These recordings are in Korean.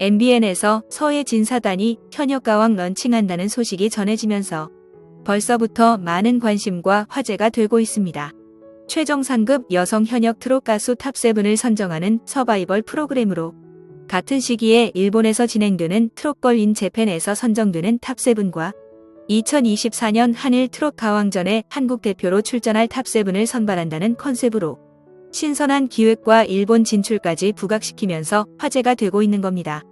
MBN에서 서해 진 사단이 현역가왕 런칭한다는 소식이 전해지면서 벌써부터 많은 관심과 화제가 되고 있습니다. 최정 상급 여성 현역 트롯 가수 탑7을 선정하는 서바이벌 프로그램으로 같은 시기에 일본에서 진행되는 트롯걸 인 재팬에서 선정되는 탑7과 2024년 한일 트롯 가왕전에 한국 대표로 출전할 탑7을 선발한다는 컨셉으로 신선한 기획과 일본 진출까지 부각시키면서 화제가 되고 있는 겁니다.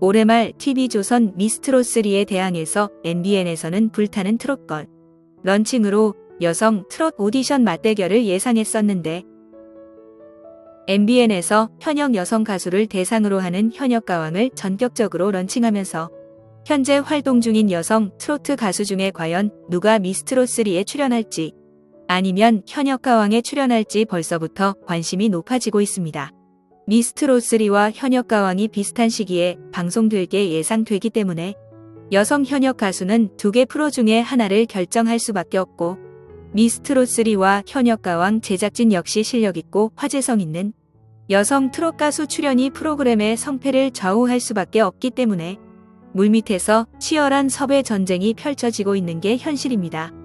올해 말 TV조선 미스트롯3에 대항해서 MBN에서는 불타는 트롯걸 런칭으로 여성 트롯 오디션 맞대결을 예상했었는데 MBN에서 현역 여성 가수를 대상으로 하는 현역 가왕을 전격적으로 런칭하면서 현재 활동 중인 여성 트로트 가수 중에 과연 누가 미스트롯3에 출연할지 아니면 현역 가왕에 출연할지 벌써부터 관심이 높아지고 있습니다. 미스트롯3와 현역 가왕이 비슷한 시기에 방송될 게 예상되기 때문에 여성 현역 가수는 두 개 프로 중에 하나를 결정할 수밖에 없고 미스트롯3와 현역 가왕 제작진 역시 실력있고 화제성 있는 여성 트롯 가수 출연이 프로그램의 성패를 좌우할 수밖에 없기 때문에 물밑에서 치열한 섭외 전쟁이 펼쳐지고 있는 게 현실입니다.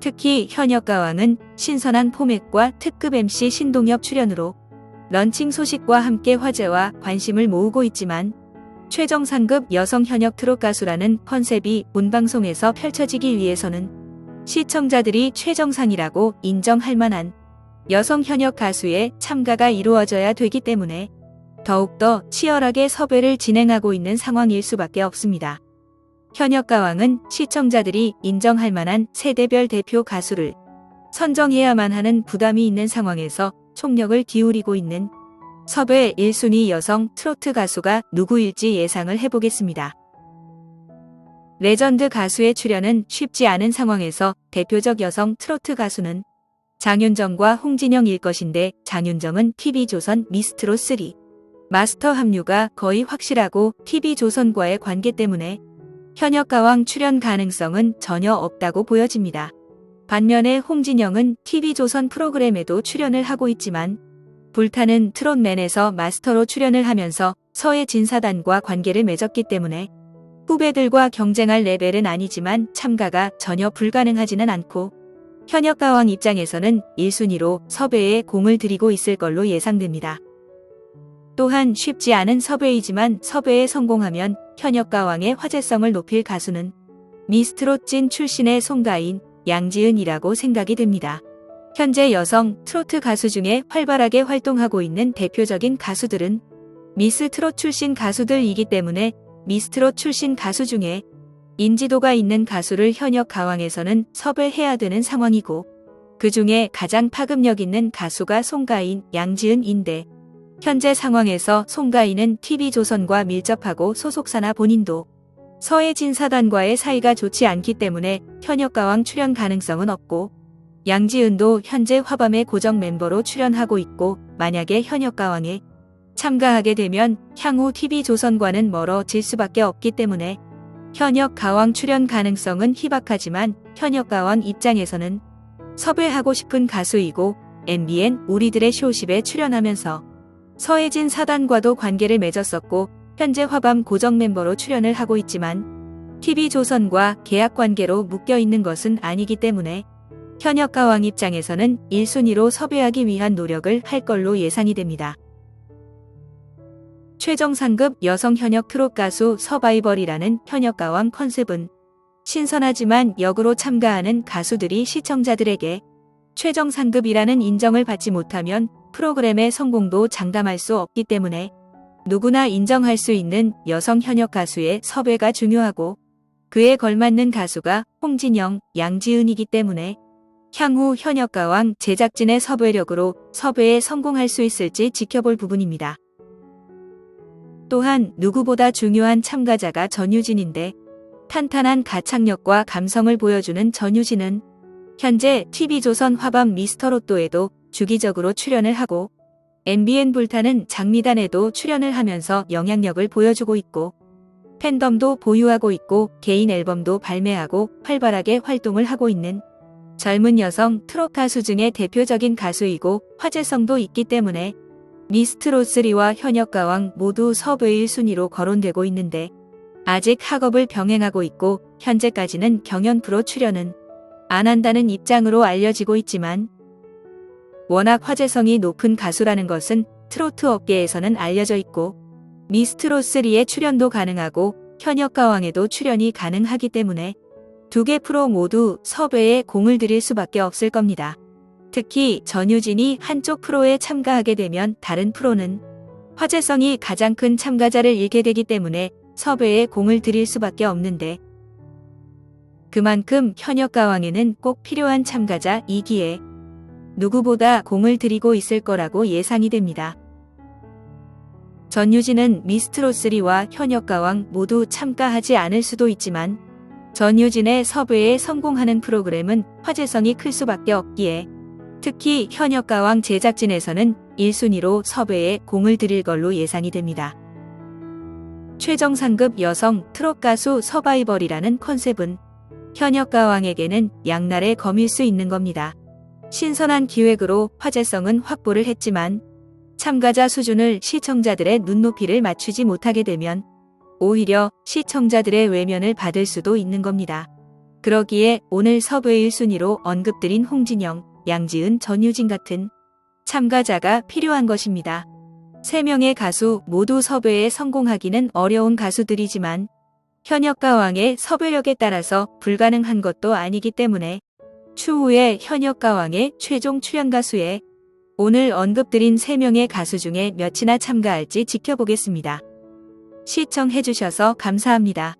특히 현역 가왕은 신선한 포맷과 특급 MC 신동엽 출연으로 런칭 소식과 함께 화제와 관심을 모으고 있지만 최정 상급 여성 현역 트롯 가수라는 컨셉이 본방송에서 펼쳐지기 위해서는 시청자들이 최정상이라고 인정할 만한 여성 현역 가수의 참가가 이루어져야 되기 때문에 더욱더 치열하게 섭외를 진행하고 있는 상황일 수밖에 없습니다. 현역 가왕은 시청자들이 인정할 만한 세대별 대표 가수를 선정해야만 하는 부담이 있는 상황에서 총력을 기울이고 있는 섭외 1순위 여성 트로트 가수가 누구일지 예상을 해보겠습니다. 레전드 가수의 출연은 쉽지 않은 상황에서 대표적 여성 트로트 가수는 장윤정과 홍진영일 것인데 장윤정은 TV조선 미스트롯 3 마스터 합류가 거의 확실하고 TV조선과의 관계 때문에 현역 가왕 출연 가능성은 전혀 없다고 보여집니다. 반면에 홍진영은 TV조선 프로그램에도 출연을 하고 있지만 불타는 트롯맨에서 마스터로 출연을 하면서 서해 진사단과 관계를 맺었기 때문에 후배들과 경쟁할 레벨은 아니지만 참가가 전혀 불가능하지는 않고 현역 가왕 입장에서는 1순위로 섭외에 공을 들이고 있을 걸로 예상됩니다. 또한 쉽지 않은 섭외이지만 섭외에 성공하면 현역 가왕의 화제성을 높일 가수는 미스트롯 찐 출신의 송가인, 양지은이라고 생각이 됩니다. 현재 여성 트로트 가수 중에 활발하게 활동하고 있는 대표적인 가수들은 미스 트롯 출신 가수들이기 때문에 미스트롯 출신 가수 중에 인지도가 있는 가수를 현역 가왕에서는 섭외해야 되는 상황이고 그 중에 가장 파급력 있는 가수가 송가인, 양지은인데 현재 상황에서 송가인은 TV조선과 밀접하고 소속사나 본인도 서해 진 사단과의 사이가 좋지 않기 때문에 현역 가왕 출연 가능성은 없고 양지은도 현재 화밤의 고정 멤버로 출연하고 있고 만약에 현역 가왕에 참가하게 되면 향후 TV조선과는 멀어질 수밖에 없기 때문에 현역 가왕 출연 가능성은 희박하지만 현역 가왕 입장에서는 섭외하고 싶은 가수이고 MBN 우리들의 쇼십에 출연하면서 서해진 사단과도 관계를 맺었었고 현재 화밤 고정 멤버로 출연을 하고 있지만 TV조선과 계약 관계로 묶여 있는 것은 아니기 때문에 현역 가왕 입장에서는 1순위로 섭외하기 위한 노력을 할 걸로 예상이 됩니다. 최정 상급 여성 현역 트롯 가수 서바이벌이라는 현역 가왕 컨셉은 신선하지만 역으로 참가하는 가수들이 시청자들에게 최정 상급이라는 인정을 받지 못하면 프로그램의 성공도 장담할 수 없기 때문에 누구나 인정할 수 있는 여성 현역 가수의 섭외가 중요하고 그에 걸맞는 가수가 홍진영, 양지은이기 때문에 향후 현역 가왕 제작진의 섭외력으로 섭외에 성공할 수 있을지 지켜볼 부분입니다. 또한 누구보다 중요한 참가자가 전유진인데 탄탄한 가창력과 감성을 보여주는 전유진은 현재 TV조선 화밤 미스터로또에도 주기적으로 출연을 하고 MBN 불타는 장미단에도 출연을 하면서 영향력을 보여주고 있고 팬덤도 보유하고 있고 개인 앨범도 발매하고 활발하게 활동을 하고 있는 젊은 여성 트롯 가수 중에 대표적인 가수이고 화제성도 있기 때문에 미스트로3와 현역가왕 모두 섭외 1순위로 거론되고 있는데 아직 학업을 병행하고 있고 현재까지는 경연 프로 출연은 안 한다는 입장으로 알려지고 있지만 워낙 화제성이 높은 가수라는 것은 트로트 업계에서는 알려져 있고 미스트로3에 출연도 가능하고 현역 가왕에도 출연이 가능하기 때문에 두 개 프로 모두 섭외에 공을 들일 수밖에 없을 겁니다. 특히 전유진이 한쪽 프로에 참가하게 되면 다른 프로는 화제성이 가장 큰 참가자를 잃게 되기 때문에 섭외에 공을 들일 수밖에 없는데 그만큼 현역 가왕에는 꼭 필요한 참가자 이기에 누구보다 공을 들이고 있을 거라고 예상이 됩니다. 전유진은 미스트로3와 현역가왕 모두 참가하지 않을 수도 있지만 전유진의 섭외에 성공하는 프로그램은 화제성이 클 수밖에 없기에 특히 현역가왕 제작진에서는 1순위로 섭외에 공을 들일 걸로 예상이 됩니다. 최정 상급 여성 트롯 가수 서바이벌이라는 컨셉은 현역가왕에게는 양날의 검일 수 있는 겁니다. 신선한 기획으로 화제성은 확보를 했지만 참가자 수준을 시청자들의 눈높이를 맞추지 못하게 되면 오히려 시청자들의 외면을 받을 수도 있는 겁니다. 그러기에 오늘 섭외 1순위로 언급드린 홍진영, 양지은, 전유진 같은 참가자가 필요한 것입니다. 3명의 가수 모두 섭외에 성공하기는 어려운 가수들이지만 현역 가 왕의 섭외력에 따라서 불가능한 것도 아니기 때문에 추후에 현역 가 왕의 최종 출연 가수에 오늘 언급드린 3명의 가수 중에 몇이나 참가할지 지켜보겠습니다. 시청해주셔서 감사합니다.